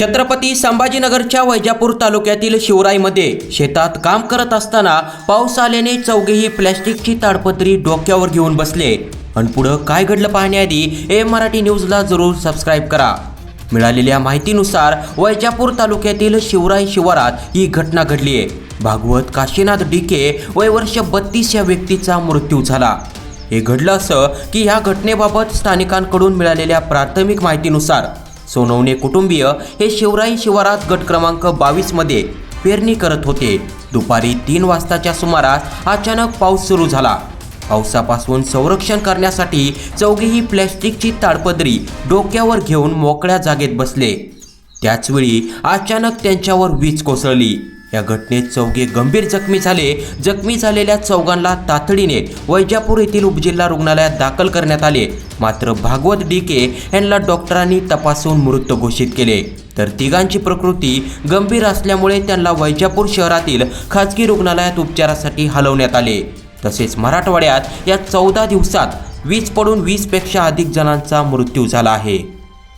छत्रपती संभाजीनगरच्या वैजापूर तालुक्यातील शिवराईमध्ये शेतात काम करत असताना पाऊस आल्याने चौघेही प्लॅस्टिकची ताडपत्री डोक्यावर घेऊन बसले. आणि पुढं काय घडलं पाहण्याआधी ए मराठी न्यूजला जरूर सबस्क्राईब करा. मिळालेल्या माहितीनुसार वैजापूर तालुक्यातील शिवराई शिवारात ही घटना घडली आहे. भागवत काशीनाथ डिके वय वर्ष बत्तीस या व्यक्तीचा मृत्यू झाला. हे घडलं असं की ह्या घटनेबाबत स्थानिकांकडून मिळालेल्या प्राथमिक माहितीनुसार सोनवणे कुटुंबीय हे शिवराई शिवारात गट क्रमांक बावीसमध्ये पेरणी करत होते. दुपारी तीन वाजताच्या सुमारास अचानक पाऊस सुरू झाला. पावसापासून संरक्षण करण्यासाठी चौघेही प्लॅस्टिकची ताडपदरी डोक्यावर घेऊन मोकळ्या जागेत बसले. त्याचवेळी अचानक त्यांच्यावर वीज कोसळली. या घटनेत चौघे गंभीर जखमी झाले. जखमी झालेल्या चौघांना तातडीने वैजापूर येथील उपजिल्हा रुग्णालयात दाखल करण्यात आले. मात्र भागवत डीके यांना डॉक्टरांनी तपासून मृत घोषित केले. तर तिघांची प्रकृती गंभीर असल्यामुळे त्यांना वैजापूर शहरातील खाजगी रुग्णालयात उपचारासाठी हलवण्यात आले. तसेच मराठवाड्यात या चौदा दिवसात वीज पडून वीसपेक्षा अधिक जणांचा मृत्यू झाला आहे.